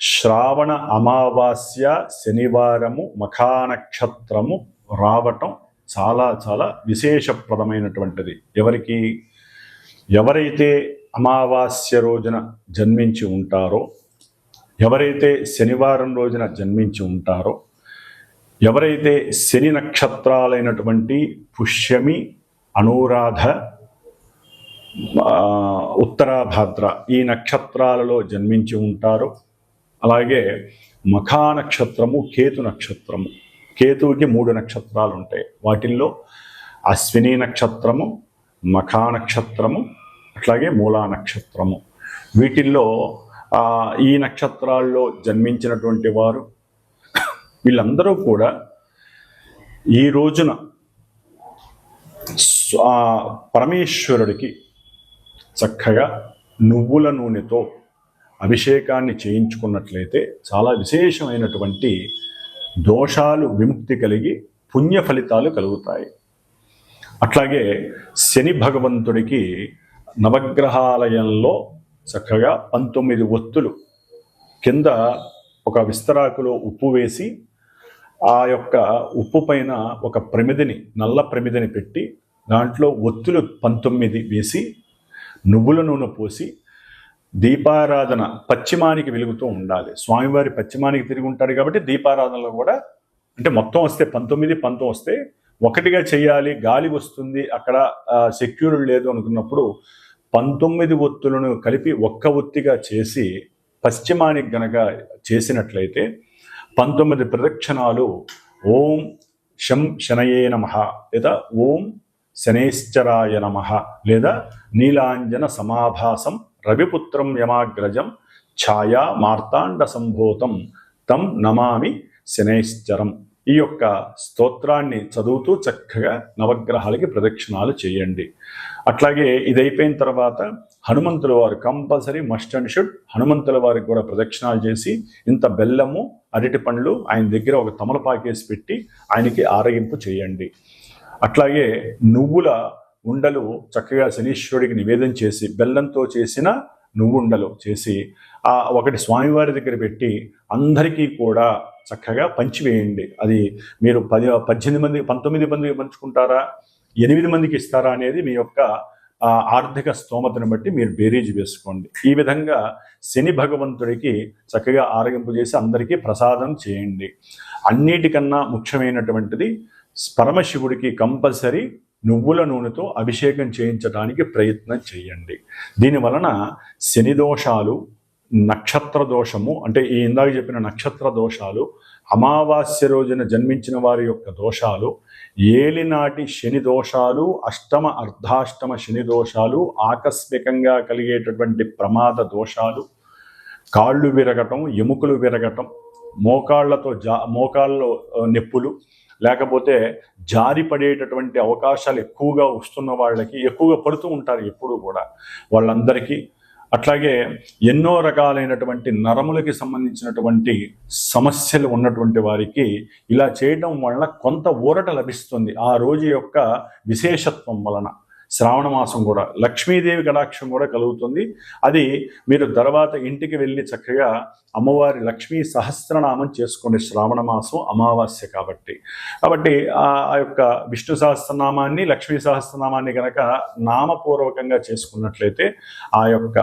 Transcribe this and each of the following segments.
శ్రావణ అమావాస్య శనివారము మఖానక్షత్రము రావటం చాలా చాలా విశేషప్రదమైనటువంటిది. ఎవరికి ఎవరైతే అమావాస్య రోజున జన్మించి ఉంటారో ఎవరైతే శనివారం రోజున జన్మించి ఉంటారో ఎవరైతే శని నక్షత్రాలైనటువంటి పుష్యమి అనురాధ ఉత్తరాభద్ర ఉత్తరాభాద్ర ఈ నక్షత్రాలలో జన్మించి ఉంటారో అలాగే మఖా నక్షత్రము కేతు నక్షత్రము. కేతువుకి మూడు నక్షత్రాలు ఉంటాయి వాటిల్లో అశ్విని నక్షత్రము మఖా నక్షత్రము అట్లాగే మూలా నక్షత్రము. వీటిల్లో ఈ నక్షత్రాల్లో జన్మించినటువంటి వారు వీళ్ళందరూ కూడా ఈ రోజున పరమేశ్వరుడికి చక్కగా నువ్వుల నూనెతో అభిషేకాన్ని చేయించుకున్నట్లయితే చాలా విశేషమైనటువంటి దోషాలు విముక్తి కలిగి పుణ్య ఫలితాలు కలుగుతాయి. అట్లాగే శని భగవంతుడికి నవగ్రహాలయంలో చక్కగా పంతొమ్మిది ఒత్తులు కింద ఒక విస్తరాకులో ఉప్పు వేసి ఆ యొక్క ఉప్పు పైన ఒక ప్రమిదిని నల్ల ప్రమిదిని పెట్టి దాంట్లో ఒత్తులు పంతొమ్మిది వేసి నువ్వుల నూనె పోసి దీపారాధన పశ్చిమానికి వెలుగుతూ ఉండాలి. స్వామివారి పశ్చిమానికి తిరిగి ఉంటాడు కాబట్టి దీపారాధనలో కూడా అంటే మొత్తం వస్తే పంతొమ్మిది పంతం వస్తే ఒకటిగా చేయాలి గాలి వస్తుంది అక్కడ సెక్యూర్డ్ లేదు అనుకున్నప్పుడు పంతొమ్మిది ఒత్తులను కలిపి ఒక్క ఒత్తిగా చేసి పశ్చిమానికి గనక చేసినట్లయితే పంతొమ్మిది ప్రదక్షిణాలు ఓం శం శనయే నమ లేదా ఓం శనేశ్చరాయ నమ లేదా నీలాంజన సమాభాసం రవిపుత్రం యమాగ్రజం ఛాయా మార్తాండ సంభూతం తం నమామి శనైశ్చరం. ఈ యొక్క స్తోత్రాన్ని చదువుతూ చక్కగా నవగ్రహాలకి ప్రదక్షిణాలు చేయండి. అట్లాగే ఇది అయిపోయిన తర్వాత హనుమంతుల వారు కంపల్సరీ మస్ట్ అండ్ షుడ్ హనుమంతుల వారికి కూడా ప్రదక్షిణాలు చేసి ఇంత బెల్లము అరటి పండ్లు ఆయన దగ్గర ఒక తమలపాకేసి పెట్టి ఆయనకి ఆరగింపు చేయండి. అట్లాగే నువ్వుల ఉండలు చక్కగా శనీశ్వరుడికి నివేదన చేసి బెల్లంతో చేసిన నువ్వుండలు చేసి ఆ ఒకటి స్వామివారి దగ్గర పెట్టి అందరికీ కూడా చక్కగా పంచివేయండి. అది మీరు పది పద్దెనిమిది మంది పంతొమ్మిది మందికి పంచుకుంటారా? ఎనిమిది మందికి ఇస్తారా అనేది మీ యొక్క ఆర్థిక స్తోమతను బట్టి మీరు బేరీజ్ వేసుకోండి. ఈ విధంగా శని భగవంతుడికి చక్కగా ఆరగింపు చేసి అందరికీ ప్రసాదం చేయండి. అన్నిటికన్నా ముఖ్యమైనటువంటిది పరమశివుడికి కంపల్సరీ నువ్వుల నూనెతో అభిషేకం చేయించడానికి ప్రయత్నం చేయండి. దీని వలన శని దోషాలు నక్షత్ర దోషము అంటే ఈ ఇందాక చెప్పిన నక్షత్ర దోషాలు అమావాస్య రోజున జన్మించిన వారి యొక్క దోషాలు ఏలినాటి శని దోషాలు అష్టమ అర్ధాష్టమ శని దోషాలు ఆకస్మికంగా కలిగేటటువంటి ప్రమాద దోషాలు కాళ్ళు విరగటం ఎముకలు విరగటం మోకాళ్ళతో జా మోకాళ్ళలో నొప్పులు లేకపోతే జారి పడేటటువంటి అవకాశాలు ఎక్కువగా వస్తున్న వాళ్ళకి ఎక్కువగా పడుతూ ఉంటారు ఎప్పుడూ కూడా. వాళ్ళందరికీ అట్లాగే ఎన్నో రకాలైనటువంటి నరములకి సంబంధించినటువంటి సమస్యలు ఉన్నటువంటి వారికి ఇలా చేయడం వలన కొంత ఊరట లభిస్తుంది. ఆ రోజు యొక్క విశేషత్వం వలన. శ్రావణ మాసం కూడా లక్ష్మీదేవి కటాక్షం కూడా కలుగుతుంది. అది మీరు తర్వాత ఇంటికి వెళ్ళి చక్కగా అమ్మవారి లక్ష్మీ సహస్రనామం చేసుకోండి శ్రావణ మాసం అమావాస్య కాబట్టి. కాబట్టి ఆ యొక్క విష్ణు సహస్రనామాన్ని లక్ష్మీ సహస్రనామాన్ని కనుక నామపూర్వకంగా చేసుకున్నట్లయితే ఆ యొక్క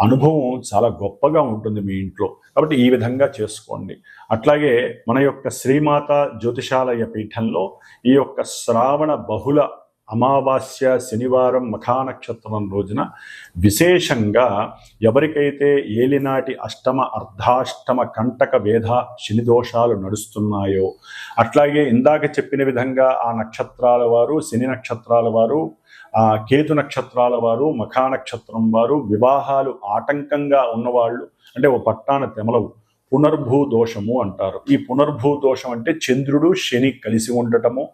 అనుభవం చాలా గొప్పగా ఉంటుంది మీ ఇంట్లో. కాబట్టి ఈ విధంగా చేసుకోండి. అట్లాగే మన యొక్క శ్రీమాత జ్యోతిషాలయ పీఠంలో ఈ యొక్క శ్రావణ బహుళ అమావాస్య శనివారం మఖా నక్షత్రం రోజున విశేషంగా ఎవరికైతే ఏలినాటి అష్టమ అర్ధాష్టమ కంటక వేధ శని దోషాలు నడుస్తున్నాయో అట్లాగే ఇందాక చెప్పిన విధంగా ఆ నక్షత్రాల వారు శని నక్షత్రాల వారు ఆ కేతు నక్షత్రాల వారు మఖా నక్షత్రం వారు వివాహాలు ఆటంకంగా ఉన్నవాళ్ళు అంటే ఓ పట్టాన తెమలవు పునర్భూ దోషము అంటారు. ఈ పునర్భూ దోషం అంటే చంద్రుడు శని కలిసి ఉండటము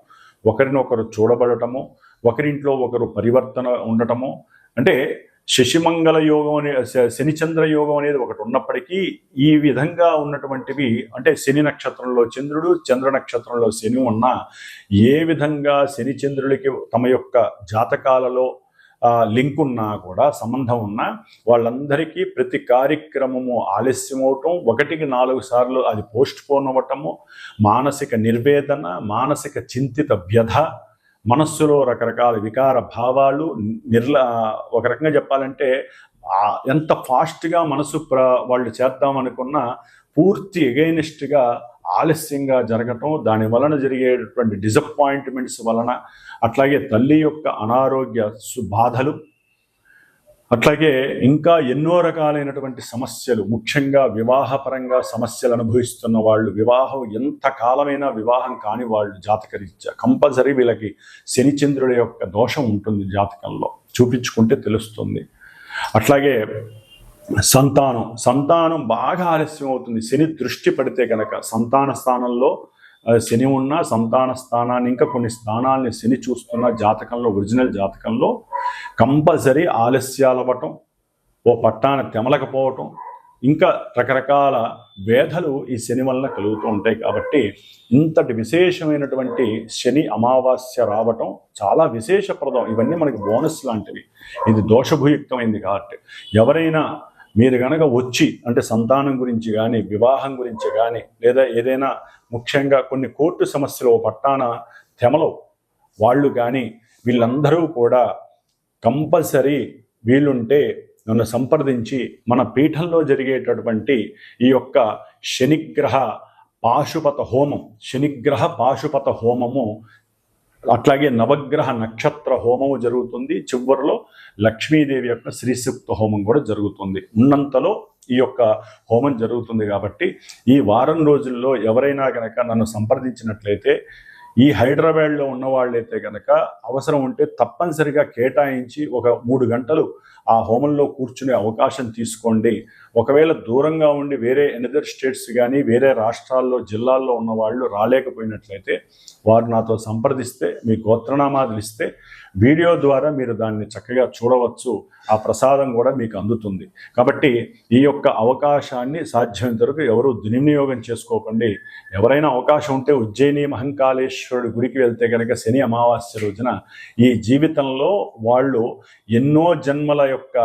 ఒకరినొకరు చూడబడటము ఒకరింట్లో ఒకరు పరివర్తన ఉండటము. అంటే శశిమంగళ యోగం అనే శ- శనిచంద్ర యోగం అనేది ఒకటి ఉన్నప్పటికీ ఈ విధంగా ఉన్నటువంటివి అంటే శని నక్షత్రంలో చంద్రుడు చంద్ర నక్షత్రంలో శని ఉన్న ఏ విధంగా శని చంద్రులకి తమ యొక్క జాతకాలలో లింక్ ఉన్నా కూడా సంబంధం ఉన్నా వాళ్ళందరికీ ప్రతి కార్యక్రమము ఆలస్యం అవటం ఒకటికి నాలుగు సార్లు అది పోస్ట్ పోన్ అవ్వటము మానసిక నిర్వేదన మానసిక చింతిత వ్యధ మనస్సులో రకరకాల వికార భావాలు నిర్ల ఒక రకంగా చెప్పాలంటే ఎంత ఫాస్ట్గా మనసు ప్ర వాళ్ళు చేద్దామనుకున్న పూర్తి ఎగైనిస్ట్గా ఆలస్యంగా జరగటం దాని వలన జరిగేటటువంటి డిసప్పాయింట్మెంట్స్ వలన అట్లాగే తల్లి యొక్క అనారోగ్య సు- బాధలు అట్లాగే ఇంకా ఎన్నో రకాలైనటువంటి సమస్యలు ముఖ్యంగా వివాహపరంగా సమస్యలు అనుభవిస్తున్న వాళ్ళు వివాహం ఎంత కాలమైనా వివాహం కాని వాళ్ళు జాతకరీత్యా కంపల్సరీ వీళ్ళకి శనిచంద్రుడి యొక్క దోషం ఉంటుంది జాతకంలో. చూపించుకుంటే తెలుస్తుంది. అట్లాగే సంతానం. సంతానం బాగా ఆలస్యం అవుతుంది. శని దృష్టి పడితే కనుక సంతాన స్థానంలో శని ఉన్న సంతాన స్థానాన్ని ఇంకా కొన్ని స్థానాల్ని శని చూస్తున్న జాతకంలో ఒరిజినల్ జాతకంలో కంపల్సరీ ఆలస్యాలు అవ్వటం ఓ పట్టాన తెమలకపోవటం ఇంకా రకరకాల వేధలు ఈ శని వలన కలుగుతూ ఉంటాయి కాబట్టి ఇంతటి విశేషమైనటువంటి శని అమావాస్య రావటం చాలా విశేషప్రదం. ఇవన్నీ మనకి బోనస్ లాంటివి. ఇది దోషభుయుక్తమైంది కాబట్టి ఎవరైనా మీరు గనక వచ్చి అంటే సంతానం గురించి కానీ వివాహం గురించి కానీ లేదా ఏదైనా ముఖ్యంగా కొన్ని కోర్టు సమస్యలు పట్టాన తెమలో వాళ్ళు కానీ వీళ్ళందరూ కూడా కంపల్సరీ వీలుంటే నన్ను సంప్రదించి మన పీఠంలో జరిగేటటువంటి ఈ యొక్క శనిగ్రహ పాశుపత హోమం శనిగ్రహ పాశుపత హోమము అట్లాగే నవగ్రహ నక్షత్ర హోమము జరుగుతుంది. చివరిలో లక్ష్మీదేవి యొక్క శ్రీసూక్త హోమం కూడా జరుగుతుంది. ఉన్నంతలో ఈ యొక్క హోమం జరుగుతుంది కాబట్టి ఈ వారం రోజుల్లో ఎవరైనా కనుక నన్ను సంప్రదించినట్లయితే ఈ హైదరాబాద్లో ఉన్న వాళ్ళైతే కనుక అవసరం ఉంటే తప్పనిసరిగా కేటాయించి ఒక మూడు గంటలు ఆ హోమంలో కూర్చునే అవకాశం తీసుకోండి. ఒకవేళ దూరంగా ఉండి వేరే ఎనదర్ స్టేట్స్ కానీ వేరే రాష్ట్రాల్లో జిల్లాల్లో ఉన్న వాళ్ళు రాలేకపోయినట్లయితే వారు నాతో సంప్రదిస్తే మీ గోత్రనామాదులు ఇస్తే వీడియో ద్వారా మీరు దాన్ని చక్కగా చూడవచ్చు. ఆ ప్రసాదం కూడా మీకు అందుతుంది. కాబట్టి ఈ యొక్క అవకాశాన్ని సాధ్యమైనంత వరకు ఎవరు దుర్వినియోగం చేసుకోకండి. ఎవరైనా అవకాశం ఉంటే ఉజ్జయిని మహంకాళేశ్వరుడు గుడికి వెళ్తే కనుక శని అమావాస్య రోజున ఈ జీవితంలో వాళ్ళు ఎన్నో జన్మల యొక్క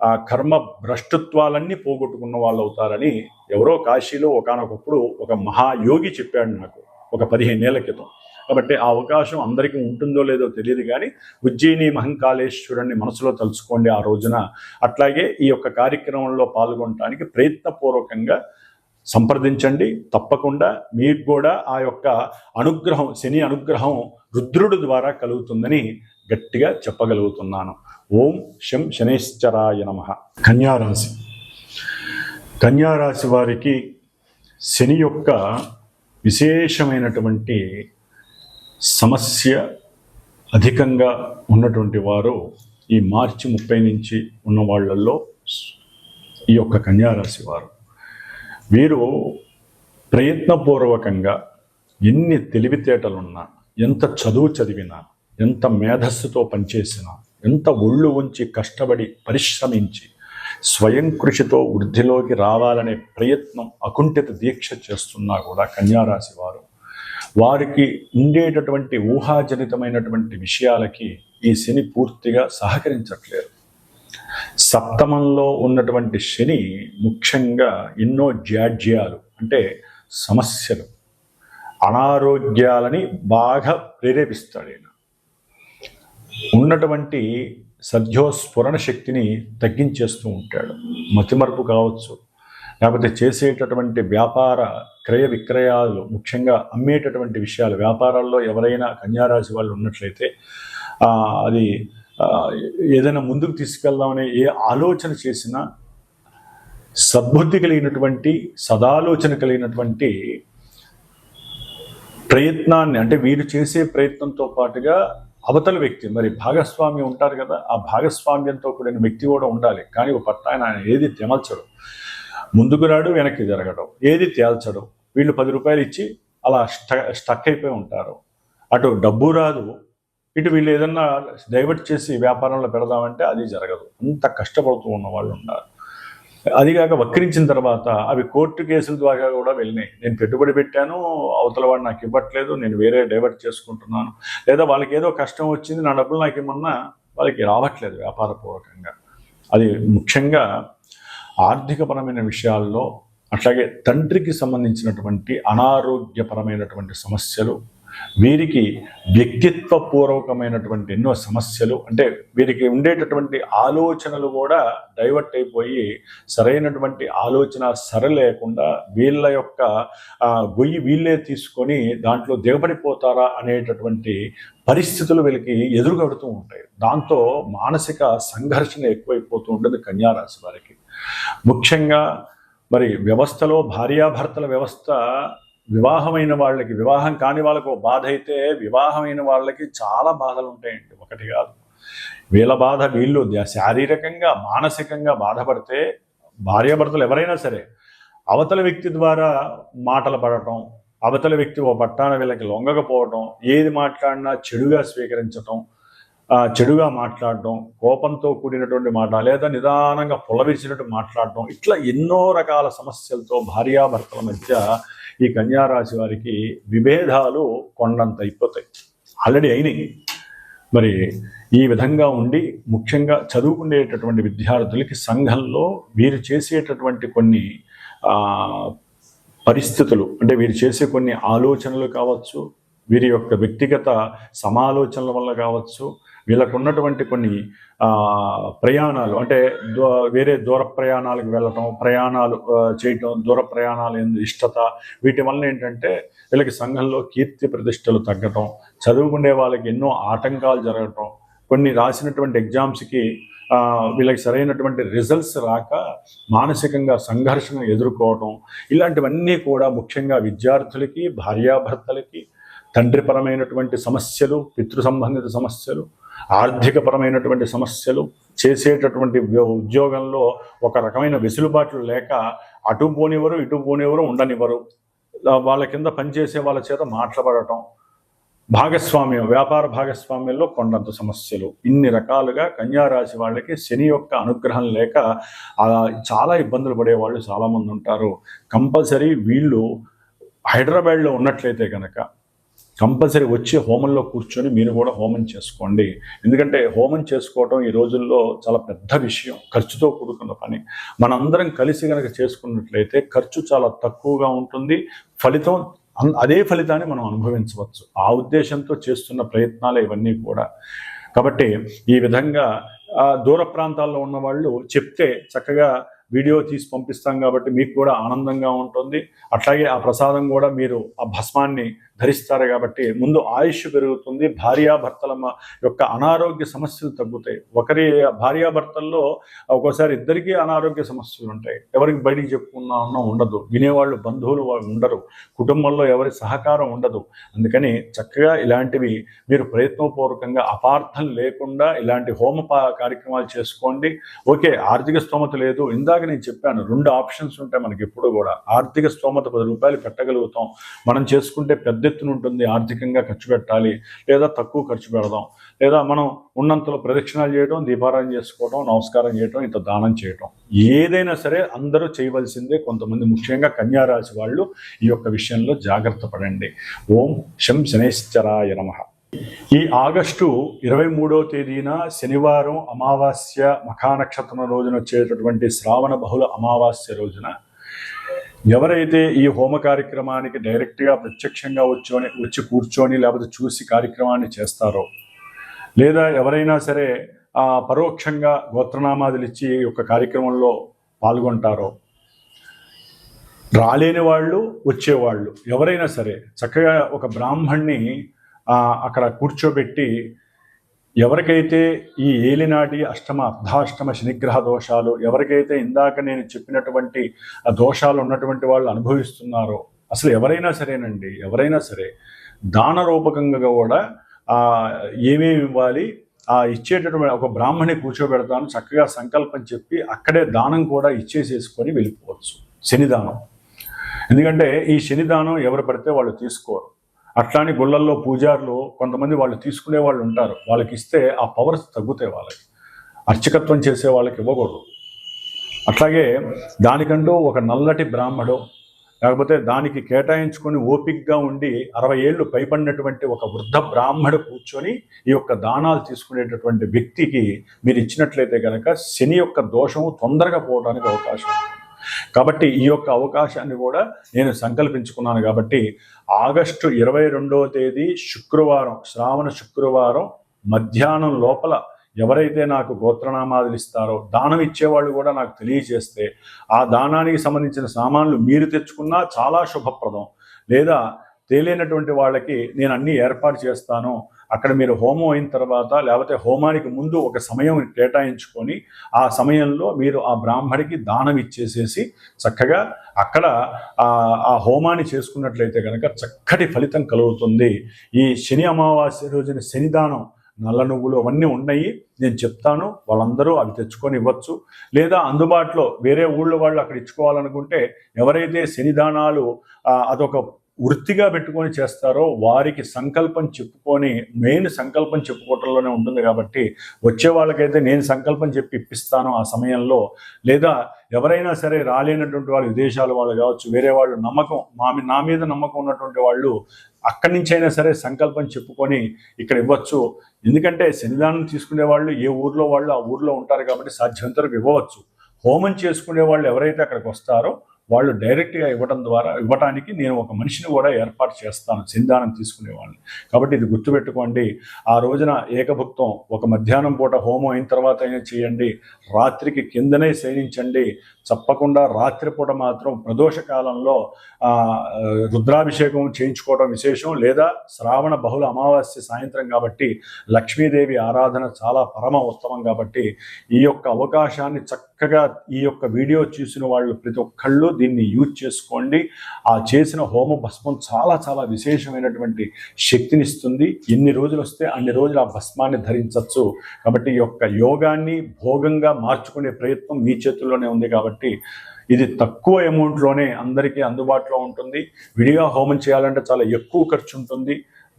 ఆ కర్మ భ్రష్టత్వాలన్నీ పోగొట్టుకున్న వాళ్ళు అవుతారని ఎవరో కాశీలో ఒకానొకప్పుడు ఒక మహాయోగి చెప్పాడు నాకు ఒక పదిహేను ఏళ్ళ క్రితం. కాబట్టి ఆ అవకాశం అందరికీ ఉంటుందో లేదో తెలియదు కానీ ఉజ్జయిని మహంకాళేశ్వరుని మనసులో తలుచుకోండి ఆ రోజున. అట్లాగే ఈ యొక్క కార్యక్రమంలో పాల్గొనడానికి ప్రయత్నపూర్వకంగా సంప్రదించండి. తప్పకుండా మీకు కూడా ఆ యొక్క అనుగ్రహం శని అనుగ్రహం రుద్రుడు ద్వారా కలుగుతుందని గట్టిగా చెప్పగలుగుతున్నాను. ఓం శం శనేశ్వరాయ నమ. కన్యారాశి. కన్యారాశి వారికి శని యొక్క విశేషమైనటువంటి సమస్య అధికంగా ఉన్నటువంటి వారు ఈ మార్చి ముప్పై నుంచి ఉన్న వాళ్ళల్లో ఈ యొక్క కన్యారాశి వారు. వీరు ప్రయత్నపూర్వకంగా ఎన్ని తెలివితేటలున్నా ఎంత చదువు చదివినా ఎంత మేధస్సుతో పనిచేసినా ఎంత ఒళ్ళు ఉంచి కష్టపడి పరిశ్రమించి స్వయం కృషితో వృద్ధిలోకి రావాలనే ప్రయత్నం అకుంఠిత దీక్ష చేస్తున్నా కూడా కన్యారాశి వారు. వారికి ఉండేటటువంటి ఊహాజనితమైనటువంటి విషయాలకి ఈ శని పూర్తిగా సహకరించట్లేదు సప్తమంలో ఉన్నటువంటి శని ముఖ్యంగా ఎన్నో జాడ్యాలు అంటే సమస్యలు అనారోగ్యాలని బాగా ప్రేరేపిస్తాడు ఈయన. ఉన్నటువంటి సద్యోస్ఫురణ శక్తిని తగ్గించేస్తూ ఉంటాడు. మతిమరుపు కావచ్చు. లేకపోతే చేసేటటువంటి వ్యాపార క్రయ విక్రయాలు ముఖ్యంగా అమ్మేటటువంటి విషయాలు వ్యాపారాల్లో ఎవరైనా కన్యారాశి వాళ్ళు ఉన్నట్లయితే అది ఏదైనా ముందుకు తీసుకెళ్దామనే ఏ ఆలోచన చేసినా సద్బుద్ధి కలిగినటువంటి సదాలోచన కలిగినటువంటి ప్రయత్నాన్ని అంటే వీరు చేసే ప్రయత్నంతో పాటుగా అవతల వ్యక్తి మరి భాగస్వామి ఉంటారు కదా ఆ భాగస్వామ్యంతో కూడిన వ్యక్తి కూడా ఉండాలి. కానీ ఒక పట్ల ఆయన ఏది తెమల్చడు ముందుకు రాడు వెనక్కి జరగడం. ఏది తేల్చడం? వీళ్ళు పది రూపాయలు ఇచ్చి అలా స్ట స్టక్ అయిపోయి ఉంటారు. అటు డబ్బు రాదు. ఇటు వీళ్ళు ఏదన్నా డైవర్ట్ చేసి వ్యాపారంలో పెడదామంటే అది జరగదు. అంత కష్టపడుతూ ఉన్న వాళ్ళు ఉన్నారు. అదిగాక వక్రించిన తర్వాత అవి కోర్టు కేసుల ద్వారా కూడా వెళ్ళినాయి. నేను పెట్టుబడి పెట్టాను అవతల వాడు నాకు ఇవ్వట్లేదు నేను వేరే డైవర్ట్ చేసుకుంటున్నాను. లేదా వాళ్ళకి ఏదో కష్టం వచ్చింది నా డబ్బులు నాకు ఏమన్నా వాళ్ళకి రావట్లేదు వ్యాపారపూర్వకంగా. అది ముఖ్యంగా ఆర్థికపరమైన విషయాల్లో అట్లాగే తండ్రికి సంబంధించినటువంటి అనారోగ్యపరమైనటువంటి సమస్యలు వీరికి వ్యక్తిత్వపూర్వకమైనటువంటి ఎన్నో సమస్యలు అంటే వీరికి ఉండేటటువంటి ఆలోచనలు కూడా డైవర్ట్ అయిపోయి సరైనటువంటి ఆలోచన సర లేకుండా వీళ్ళ యొక్క గొయ్యి వీళ్ళే తీసుకొని దాంట్లో దిగబడిపోతారా అనేటటువంటి పరిస్థితులు వీళ్ళకి ఎదురుగడుతూ ఉంటాయి. దాంతో మానసిక సంఘర్షణ ఎక్కువైపోతూ ఉంటుంది కన్యారాశి వారికి. ముఖ్యంగా మరి వ్యవస్థలో భార్యాభర్తల వ్యవస్థ వివాహమైన వాళ్ళకి వివాహం కాని వాళ్ళకు బాధ అయితే వివాహమైన వాళ్ళకి చాలా బాధలు ఉంటాయండి. ఒకటి కాదు. వీళ్ళ బాధ వీళ్ళు శారీరకంగా మానసికంగా బాధపడితే భార్యాభర్తలు ఎవరైనా సరే అవతల వ్యక్తి ద్వారా మాటలు పడటం అవతల వ్యక్తి ఓ పట్టాన వీళ్ళకి లొంగకపోవటం ఏది మాట్లాడినా చెడుగా స్వీకరించటం చెడుగా మాట్లాడటం కోపంతో కూడినటువంటి మాట లేదా నిదానంగా పొలవిరిచినట్టు మాట్లాడటం ఇట్లా ఎన్నో రకాల సమస్యలతో భార్యాభర్తల మధ్య ఈ కన్యారాశి వారికి విభేదాలు కొండంత అయిపోతాయి. ఆల్రెడీ అయినాయి. మరి ఈ విధంగా ఉండి ముఖ్యంగా చదువుకునేటటువంటి విద్యార్థులకి సంఘంలో వీరు చేసేటటువంటి కొన్ని పరిస్థితులు అంటే వీరు చేసే కొన్ని ఆలోచనలు కావచ్చు వీరి యొక్క వ్యక్తిగత సమాలోచనల వల్ల కావచ్చు వీళ్ళకు ఉన్నటువంటి కొన్ని ప్రయాణాలు అంటే దూ వేరే దూర ప్రయాణాలకు వెళ్ళటం ప్రయాణాలు చేయటం దూర ప్రయాణాలు ఎందు ఇష్టత వీటి వల్ల ఏంటంటే వీళ్ళకి సంఘంలో కీర్తి ప్రతిష్టలు తగ్గటం చదువుకునే వాళ్ళకి ఎన్నో ఆటంకాలు జరగటం కొన్ని రాసినటువంటి ఎగ్జామ్స్కి వీళ్ళకి సరైనటువంటి రిజల్ట్స్ రాక మానసికంగా సంఘర్షణ ఎదుర్కోవటం ఇలాంటివన్నీ కూడా ముఖ్యంగా విద్యార్థులకి భార్యాభర్తలకి తండ్రిపరమైనటువంటి సమస్యలు పితృ సంబంధిత సమస్యలు ఆర్థికపరమైనటువంటి సమస్యలు చేసేటటువంటి ఉద్యోగంలో ఒక రకమైన వెసులుబాట్లు లేక అటు పోనివ్వరు ఇటు పోనివ్వరు ఉండనివ్వరు. వాళ్ళ కింద పనిచేసే వాళ్ళ చేత మాట్లాడటం. భాగస్వామ్యం వ్యాపార భాగస్వామ్యంలో కొండంత సమస్యలు. ఇన్ని రకాలుగా కన్యారాశి వాళ్ళకి శని యొక్క అనుగ్రహం లేక చాలా ఇబ్బందులు పడే వాళ్ళు చాలామంది ఉంటారు. కంపల్సరీ వీళ్ళు హైదరాబాద్లో ఉన్నట్లయితే కనుక కంపల్సరీ వచ్చి హోమంలో కూర్చొని మీరు కూడా హోమం చేసుకోండి. ఎందుకంటే హోమం చేసుకోవటం ఈ రోజుల్లో చాలా పెద్ద విషయం. ఖర్చుతో కూడుకున్న పని. మనందరం కలిసి కనుక చేసుకున్నట్లయితే ఖర్చు చాలా తక్కువగా ఉంటుంది. ఫలితం అన్- అదే ఫలితాన్ని మనం అనుభవించవచ్చు. ఆ ఉద్దేశంతో చేస్తున్న ప్రయత్నాలు ఇవన్నీ కూడా. కాబట్టి ఈ విధంగా దూర ప్రాంతాల్లో ఉన్న వాళ్ళు చెప్తే చక్కగా వీడియో తీసి పంపిస్తాం కాబట్టి మీకు కూడా ఆనందంగా ఉంటుంది. అట్లాగే ఆ ప్రసాదం కూడా మీరు ఆ భస్మాన్ని ధరిస్తారు కాబట్టి ముందు ఆయుష్ పెరుగుతుంది భార్యాభర్తల యొక్క అనారోగ్య సమస్యలు తగ్గుతాయి. ఒకరి భార్యాభర్తల్లో ఒక్కోసారి ఇద్దరికీ అనారోగ్య సమస్యలు ఉంటాయి. ఎవరికి బయటికి చెప్పుకున్నా ఉన్నా ఉండదు. వినేవాళ్ళు బంధువులు ఉండరు. కుటుంబంలో ఎవరి సహకారం ఉండదు. అందుకని చక్కగా ఇలాంటివి మీరు ప్రయత్నపూర్వకంగా అపార్థం లేకుండా ఇలాంటి హోమ కార్యక్రమాలు చేసుకోండి. ఓకే ఆర్థిక స్తోమత లేదు. ఇందాక నేను చెప్పాను రెండు ఆప్షన్స్ ఉంటాయి మనకి ఎప్పుడు కూడా. ఆర్థిక స్తోమత పది రూపాయలు పెట్టగలుగుతాం. మనం చేసుకుంటే పెద్ద ఎత్తున ఉంటుంది ఆర్థికంగా ఖర్చు పెట్టాలి లేదా తక్కువ ఖర్చు పెడదాం లేదా మనం ఉన్నంతలో ప్రదక్షిణాలు చేయడం దీపారాయణ చేసుకోవడం నమస్కారం చేయడం ఇంత దానం చేయడం ఏదైనా సరే అందరూ చేయవలసిందే కొంతమంది ముఖ్యంగా కన్యారాశి వాళ్ళు ఈ యొక్క విషయంలో జాగ్రత్త పడండి. ఓం శం శనేశ్వరాయ నమ. ఈ ఆగస్టు ఇరవై మూడవ తేదీన శనివారం అమావాస్య మఖా నక్షత్రం రోజున వచ్చేటటువంటి శ్రావణ బహుళ అమావాస్య రోజున ఎవరైతే ఈ హోమ కార్యక్రమానికి డైరెక్ట్గా ప్రత్యక్షంగా వచ్చి వచ్చి కూర్చొని లేకపోతే చూసి కార్యక్రమాన్ని చేస్తారో లేదా ఎవరైనా సరే పరోక్షంగా గోత్రనామాదులు ఇచ్చి ఈ యొక్క కార్యక్రమంలో పాల్గొంటారో రాలేని వాళ్ళు వచ్చేవాళ్ళు. ఎవరైనా సరే చక్కగా ఒక బ్రాహ్మణ్ణి అక్కడ కూర్చోబెట్టి ఎవరికైతే ఈ ఏలినాటి అష్టమ అర్ధాష్టమ శనిగ్రహ దోషాలు ఎవరికైతే ఇందాక నేను చెప్పినటువంటి ఆ దోషాలు ఉన్నటువంటి వాళ్ళు అనుభవిస్తున్నారో అసలు ఎవరైనా సరేనండి ఎవరైనా సరే దాన రూపకంగా కూడా ఏమేమి ఇవ్వాలి ఆ ఇచ్చేటటువంటి ఒక బ్రాహ్మణి కూర్చోబెడతాను చక్కగా సంకల్పం చెప్పి అక్కడే దానం కూడా ఇచ్చేసేసుకొని వెళ్ళిపోవచ్చు శనిదానం. ఎందుకంటే ఈ శనిదానం ఎవరు పడితే వాళ్ళు తీసుకోరు. అట్లాని గుళ్ళల్లో పూజారులు కొంతమంది వాళ్ళు తీసుకునే వాళ్ళు ఉంటారు. వాళ్ళకి ఇస్తే ఆ పవర్స్ తగ్గుతాయి వాళ్ళకి. అర్చకత్వం చేసే వాళ్ళకి ఇవ్వకూడదు. అట్లాగే దానికంటూ ఒక నల్లటి బ్రాహ్మడు లేకపోతే దానికి కేటాయించుకొని ఓపిక్గా ఉండి అరవై ఏళ్ళు పైబడినటువంటి ఒక వృద్ధ బ్రాహ్మడు కూర్చొని ఈ యొక్క దానాలు తీసుకునేటటువంటి వ్యక్తికి మీరు ఇచ్చినట్లయితే కనుక శని యొక్క దోషము తొందరగా పోవడానికి అవకాశం ఉంది కాబట్టి ఈ యొక్క అవకాశాన్ని కూడా నేను సంకల్పించుకున్నాను కాబట్టి ఆగస్టు ఇరవై రెండవ తేదీ శుక్రవారం శ్రావణ శుక్రవారం మధ్యాహ్నం లోపల ఎవరైతే నాకు గోత్రనామాదులు ఇస్తారో దానం ఇచ్చేవాళ్ళు కూడా నాకు తెలియజేస్తే ఆ దానానికి సంబంధించిన సామాన్లు మీరు తెచ్చుకున్నా చాలా శుభప్రదం. లేదా తేలినటువంటి వాళ్ళకి నేను అన్ని ఏర్పాటు చేస్తాను. అక్కడ మీరు హోమం అయిన తర్వాత లేకపోతే హోమానికి ముందు ఒక సమయం కేటాయించుకొని ఆ సమయంలో మీరు ఆ బ్రాహ్మడికి దానం ఇచ్చేసేసి చక్కగా అక్కడ ఆ హోమాన్ని చేసుకున్నట్లయితే కనుక చక్కటి ఫలితం కలుగుతుంది. ఈ శని అమావాస్య రోజున శనిదానం నల్ల నువ్వులు అవన్నీ ఉన్నాయి. నేను చెప్తాను వాళ్ళందరూ అవి తెచ్చుకొని ఇవ్వచ్చు. లేదా అందుబాటులో వేరే ఊళ్ళో వాళ్ళు అక్కడ ఇచ్చుకోవాలనుకుంటే ఎవరైతే శనిదానాలు అదొక వృత్తిగా పెట్టుకొని చేస్తారో వారికి సంకల్పం చెప్పుకొని మెయిన్ సంకల్పం చెప్పుకోవటంలోనే ఉంటుంది కాబట్టి వచ్చే వాళ్ళకైతే నేను సంకల్పం చెప్పి ఇప్పిస్తాను ఆ సమయంలో. లేదా ఎవరైనా సరే రాలేనటువంటి వాళ్ళు విదేశాల వాళ్ళు కావచ్చు వేరే వాళ్ళు నమ్మకం మా నా మీద నమ్మకం ఉన్నటువంటి వాళ్ళు అక్కడి నుంచి అయినా సరే సంకల్పం చెప్పుకొని ఇక్కడ ఇవ్వచ్చు. ఎందుకంటే శనిదానం తీసుకునే వాళ్ళు ఏ ఊర్లో వాళ్ళు ఆ ఊర్లో ఉంటారు కాబట్టి సాధ్యంతరకు ఇవ్వవచ్చు. హోమం చేసుకునే వాళ్ళు ఎవరైతే అక్కడికి వస్తారో వాళ్ళు డైరెక్ట్గా ఇవ్వడం ద్వారా ఇవ్వడానికి నేను ఒక మనిషిని కూడా ఏర్పాటు చేస్తాను సింధానం తీసుకునేవాళ్ళని కాబట్టి ఇది గుర్తుపెట్టుకోండి ఆ రోజున ఏకభుక్తం ఒక మధ్యాహ్నం పూట హోమం అయిన తర్వాత అయినా చేయండి రాత్రికి కిందనే శయనించండి తప్పకుండా రాత్రిపూట మాత్రం ప్రదోష కాలంలో రుద్రాభిషేకం చేయించుకోవడం విశేషం లేదా శ్రావణ బహుళ అమావాస్య సాయంత్రం కాబట్టి లక్ష్మీదేవి ఆరాధన చాలా పరమ ఉత్తమం కాబట్టి ఈ యొక్క అవకాశాన్ని చక్కగా ఈ యొక్క వీడియో చూసిన వాళ్ళు ప్రతి ఒక్కళ్ళు దీన్ని యూజ్ చేసుకోండి. ఆ చేసిన హోమ భస్మం చాలా చాలా విశేషమైనటువంటి శక్తిని ఇస్తుంది. ఎన్ని రోజులు వస్తే అన్ని రోజులు ఆ భస్మాన్ని ధరించవచ్చు కాబట్టి ఈ యొక్క యోగాన్ని భోగంగా మార్చుకునే ప్రయత్నం మీ చేతుల్లోనే ఉంది కాబట్టి ఇది తక్కువ అమౌంట్లోనే అందరికీ అందుబాటులో ఉంటుంది. విడిగా హోమం చేయాలంటే చాలా ఎక్కువ ఖర్చు ఉంటుంది.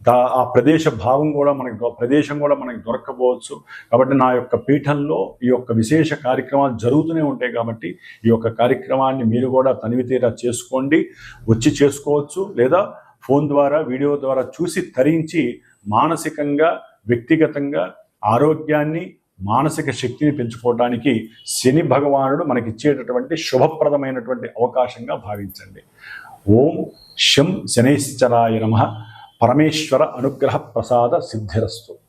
దా ఆ ప్రదేశ భావం కూడా మనకి ప్రదేశం కూడా మనకి దొరకపోవచ్చు కాబట్టి నా యొక్క పీఠంలో ఈ యొక్క విశేష కార్యక్రమాలు జరుగుతూనే ఉంటాయి కాబట్టి ఈ యొక్క కార్యక్రమాన్ని మీరు కూడా తనివితీరా చేసుకోండి వచ్చి చేసుకోవచ్చు లేదా ఫోన్ ద్వారా వీడియో ద్వారా చూసి తరించి మానసికంగా వ్యక్తిగతంగా ఆరోగ్యాన్ని మానసిక శక్తిని పెంచుకోవడానికి శని భగవానుడు మనకిచ్చేటటువంటి శుభప్రదమైనటువంటి అవకాశంగా భావించండి. ఓం శం శనైశ్చరాయ నమ. పరమేశ్వర అనుగ్రహ ప్రసాద సిద్ధిరస్తు.